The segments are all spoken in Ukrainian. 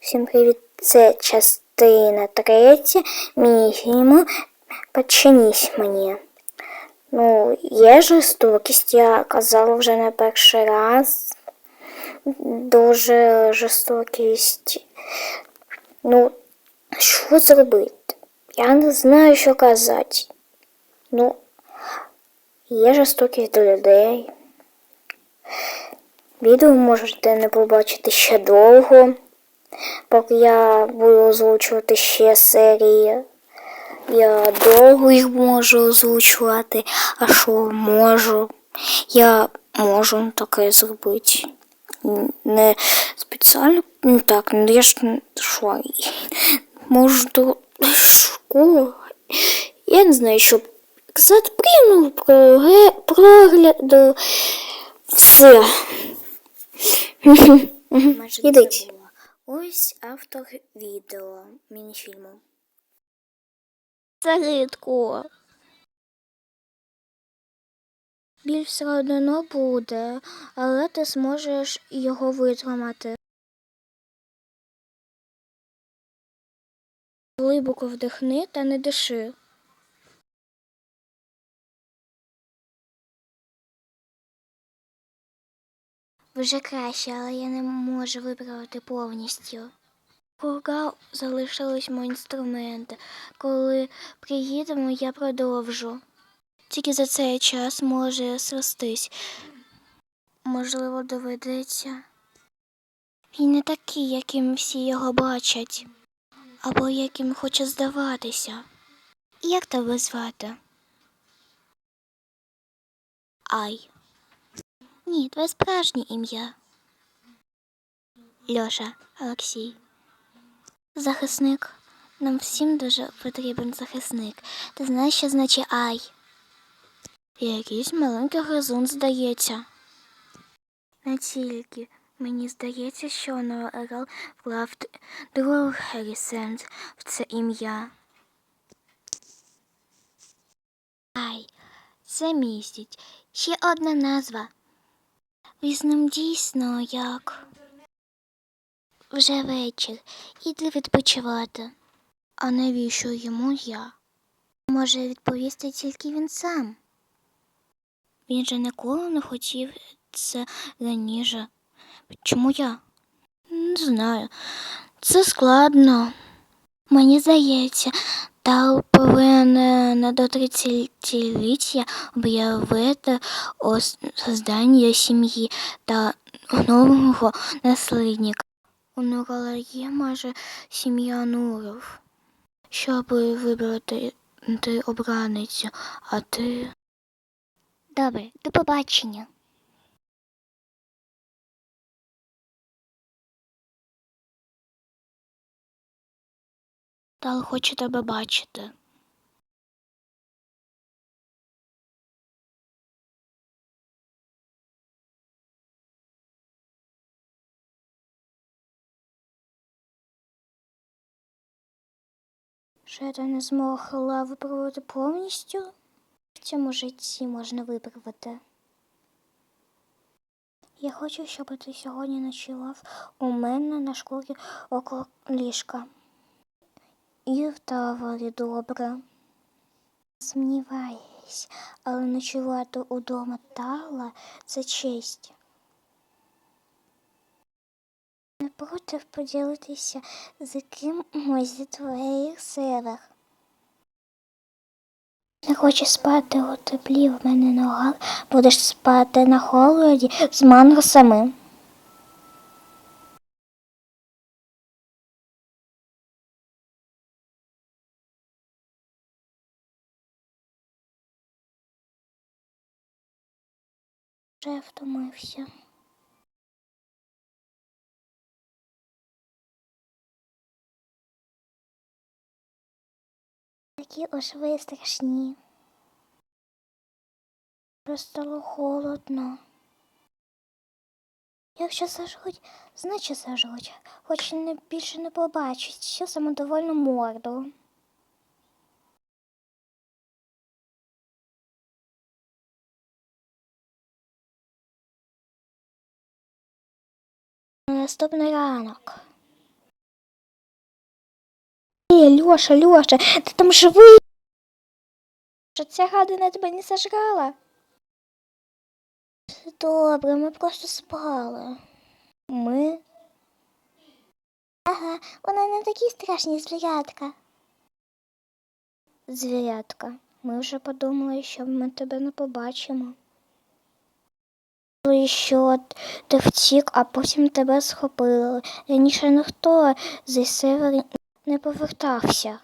Всім привіт! Це частина третя міні-фільму «Подчинись мені». Ну, є жорстокість, я казала вже не перший раз. Дуже жорстокість. Ну, що зробити? Я не знаю, що казати. Ну, є жорстокість до людей. Відео можете не побачити ще довго, поки я буду озвучувати ще серії. Я довго їх можу озвучувати, а що можу. Я можу таке зробити. Не спеціально, ну так, ну я ж що, можу до школи. Я не знаю, що казати проге- прогляду. Все. Ідіть. Ось автор відео мініфільму. Це рідко. Біль все одно буде, але ти зможеш його витримати. Глибоко вдихни та не диши. Вже краще, але я не можу виправити повністю. Круга залишились мої інструменти. Коли приїдемо, я продовжу. Тільки за цей час може сростись. Можливо, доведеться. Він не такий, яким всі його бачать, або яким хоче здаватися. Як тебе звати? Ай. Ні, твоє справжнє ім'я. Льоша, Олексій. Захисник. Нам всім дуже потрібен захисник. Ти знаєш, що значить ай? Якийсь маленький гризун, здається. Не тільки. Мені здається, що Ноел вклав другий сенс в це ім'я. Ай, це містить. Ще одна назва. Ви з ним дійсно як. Вже вечір. Іди відпочивати. А навіщо йому я? Може відповісти тільки він сам. Він же ніколи не хотів це раніше. Чому я? Не знаю. Це складно. Мені здається, Тал повинен до 30-ліття об'явити о сім'ї та нового наслідника. У є майже сім'я Нуров. Щоб вибрати ти обраницю, а ти. Добре, до побачення. Тал хоче тебе бачити. Що я не змогла виправити повністю? В цьому житті можна виправити. Я хочу, щоб ти сьогодні ночував у мене на шкурі около ліжка. І в тавері добре. Сумніваюсь, але ночувати удома Тала це честь. Не проти поділитися з кимось зі твоїх север. Не хочеш спати у теплі в мене ногах, будеш спати на холоді з мангусами. Вже втомився. Такі уж ви страшні. Просто холодно. Якщо зажгуть, значить зажгуть, хоч не більше не побачить, що самодовольну морду. Наступний ранок. Льоша, Льоша, ти там живий? Що ця гадина тебе не сожрала? Добре, ми просто спали. Ми? Ага, вона не такі страшні звірятка. Звірятка, ми вже подумали, що ми тебе не побачимо. Що ти втік, а потім тебе схопили. Раніше ніхто зі севері не повертався.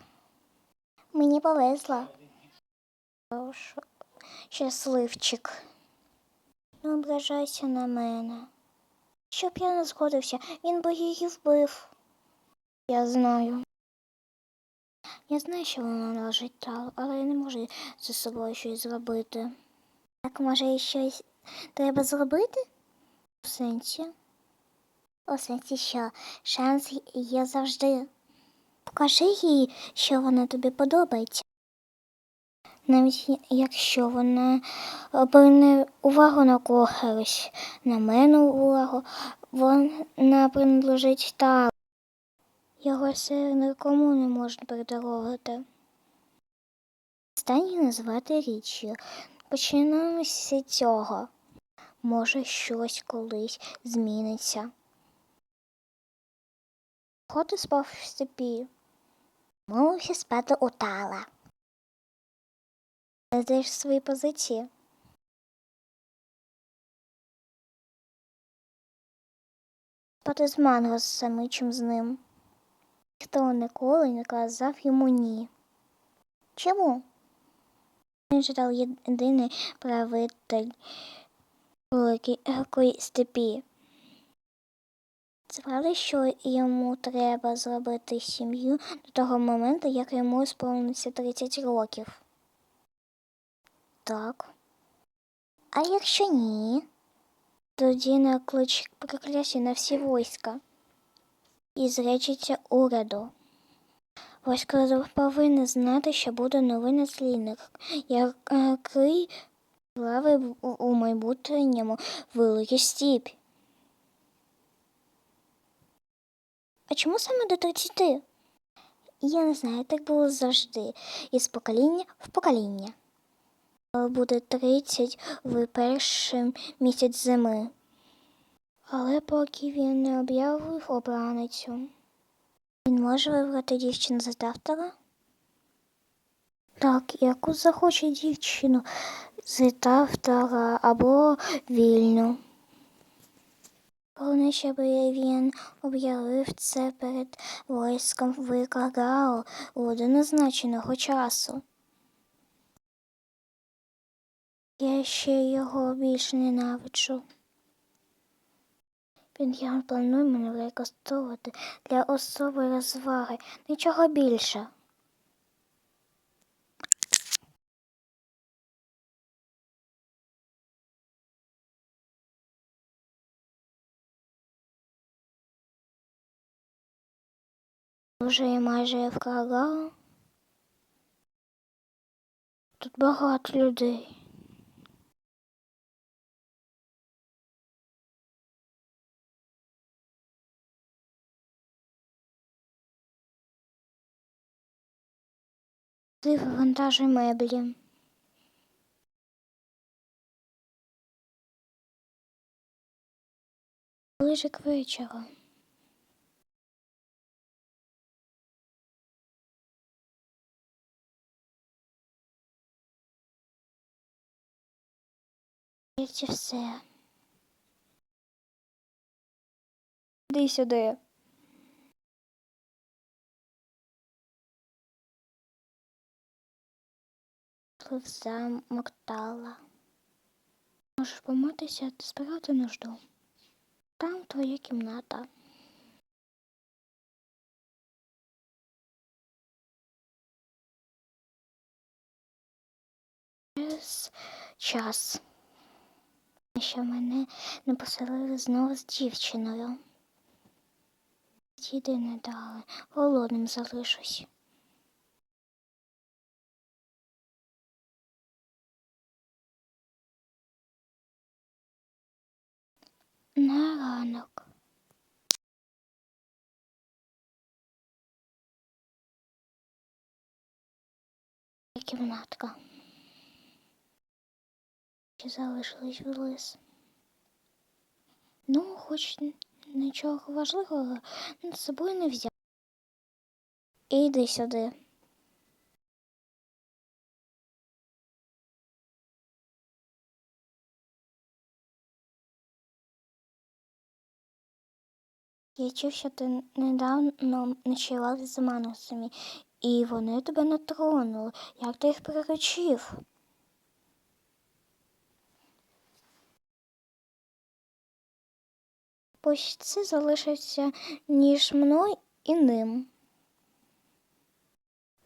Мені повезло. Щасливчик. Не ображайся на мене. Щоб я не згодився, він би її вбив. Я знаю. Я знаю, що вона лежить там, але я не можу зі собою щось зробити. Так, може, і щось треба зробити? У сенсі? У сенсі що? Шанс є завжди. Покажи їй, що вона тобі подобається. Навіть якщо вона оберне увагу на когось, на мене увагу, вона принадлежить та його сир нікому не можна передорогати. Останнє назвати річчю. Починаємо з цього. Може, щось колись зміниться. Ходи спав в степі. Мовився спати у тала. Знаєш свої позиції? Спати з манго з самичим з ним. Ніхто ніколи не казав йому ні. Чому? Він читав єдиний правитель великої степі. Це правда, що йому треба зробити сім'ю до того моменту, як йому сповниться 30 років. Так. А якщо ні, тоді наклич прокляття на всі війська і зречиться уряду. Військо повинен знати, що буде новий наслідник, який слави у майбутньому великий стіп. А чому саме до 30? Я не знаю, так було завжди, із покоління в покоління. Буде 30 в перший місяць зими. Але поки він не об'явив обраницю, він може вибрати дівчину з автора? Так, яку захоче дівчину з автора або вільну. Головне, щоб він об'явив це перед військом викликав до назначеного часу. Я ще його більш ненавиджу. Він планує мене використовувати для особої розваги, нічого більше. Вже я майже вкладала. Тут багато людей. Ти вивантажуй меблі. Ближе к вечору. Це все. Іди сюди. замоктала. Можеш помитися та збирати нужду. Там твоя кімната. Через час, що мене не поселили знову з дівчиною. Їди не дали, голодним залишусь. на ранок. кімнатка. Ще залишились в лис. Ну, хоч нічого важливого з собою не взяв. Іди сюди. Я чув, що ти недавно ночував з манусами, і вони тебе не тронули. Як ти їх приручив? Ось це залишився між мною і ним.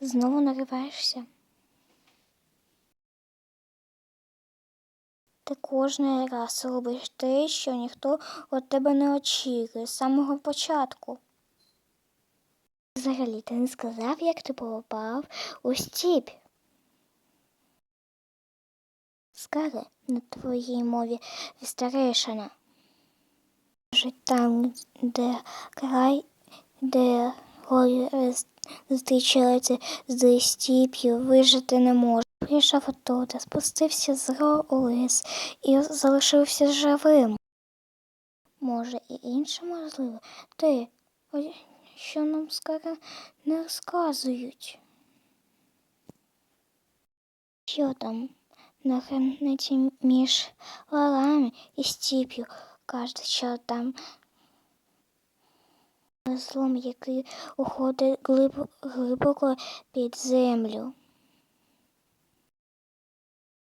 Знову нариваєшся. Ти кожний раз робиш те, що ніхто від тебе не очікує з самого початку. Взагалі, ти не сказав, як ти попав у стіп. Скажи на твоїй мові старейшина. Жить там, де край, де гори зустрічаються з стіп'ю, вижити не може. Прийшов оттуда, спустився з лис і залишився живим. Може, і інше можливо. Ти, що нам скоро не розказують. Що там на границі між лалами і стіп'ю? Кажуть, що там злом, який уходить глиб- глибоко під землю.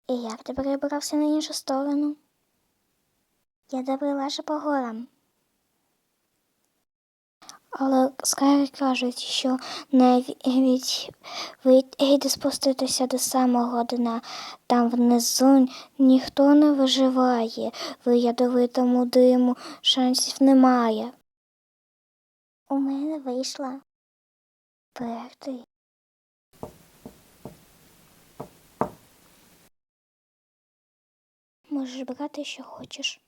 І як ти перебрався на іншу сторону? Я добрила по горам. Але скари кажуть, що навіть вийде спуститися до самого дна, там внизу ніхто не виживає, в ядовитому диму шансів немає. У мене вийшла перти. Можеш брати, що хочеш.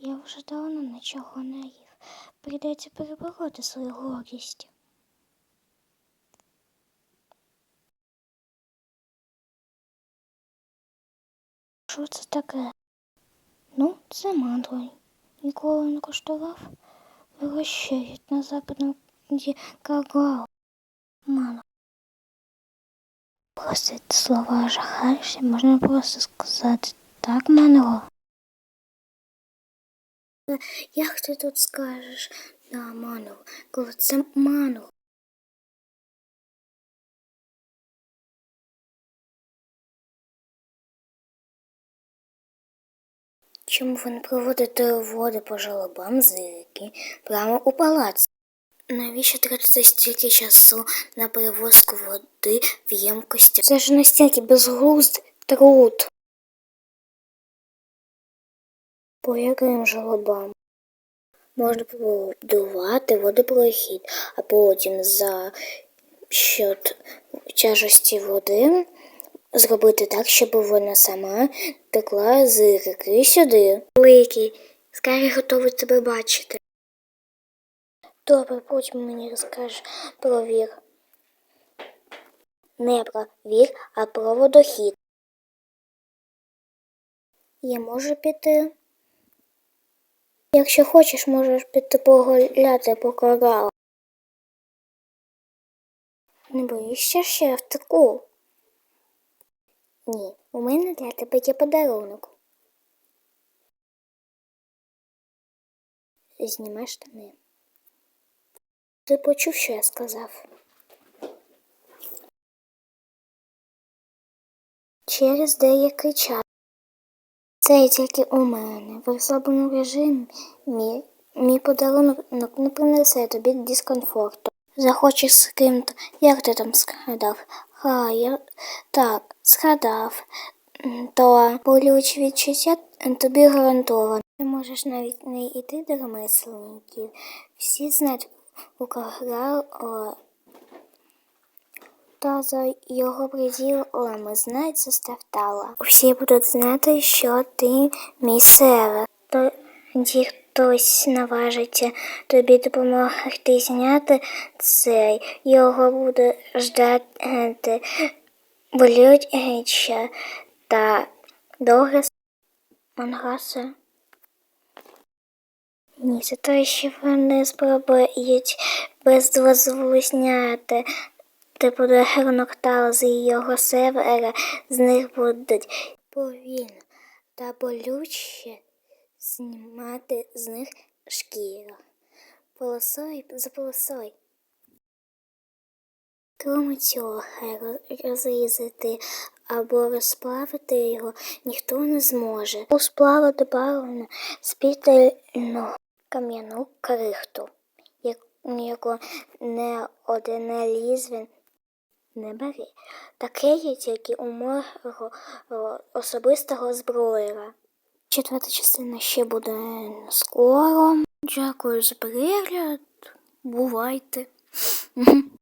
Я вже давно нічого не їв. Прийдеться перебороти свою гордість. Що це таке? Ну, це мандрой. Ніколи не коштував. Вирощують на западному какао. Мано. Просить слова жахаєшся, можна просто сказати так, Манго. Як ти тут скажеш на ману, коли це ману? Чому ви не проводите води по жалобам з ріки прямо у палац? Навіщо тратити стільки часу на перевозку води в ємкості? Це ж настільки безглуздий труд. По яким жалобам? Можна побудувати водопрохід, а потім за счет тяжесті води зробити так, щоб вона сама текла з ріки сюди. Великий, скорі готовий тебе бачити. Добре, потім мені розкажеш про вір. Не про вір, а про водохід. Я можу піти. Якщо хочеш, можеш піти погуляти по коралу. Не боїшся, я втеку? Ні, у мене для тебе є подарунок. Знімай штани. Ти почув, що я сказав? Через деякий час. Це тільки у мене. В розслабленому режимі мій, мій подарунок не принесе тобі дискомфорту. Захочеш з ким-то, як ти там згадав? Ха, я так, згадав. То болючі відчуття тобі гарантовано. Ти можеш навіть не йти до ремесленників. Всі знають у Кагра та за його приділами знають заставтала. Всі будуть знати, що ти мій север. Тоді хтось наважиться тобі допомогти зняти цей, його буде ждати болюче та довге мангаси. Ні, це те, що вони спробують без зняти. Ти подарунок та з його севера з них будуть повільно та болюче знімати з них шкіру. Полосой за полосой. Крім цього, розрізати або розплавити його ніхто не зможе. У сплаву добавлено спітельну кам'яну крихту, як- яку не один лізвін не бери. Таке є тільки у мого особистого зброєра. Четверта частина ще буде скоро. Дякую за перегляд. Бувайте.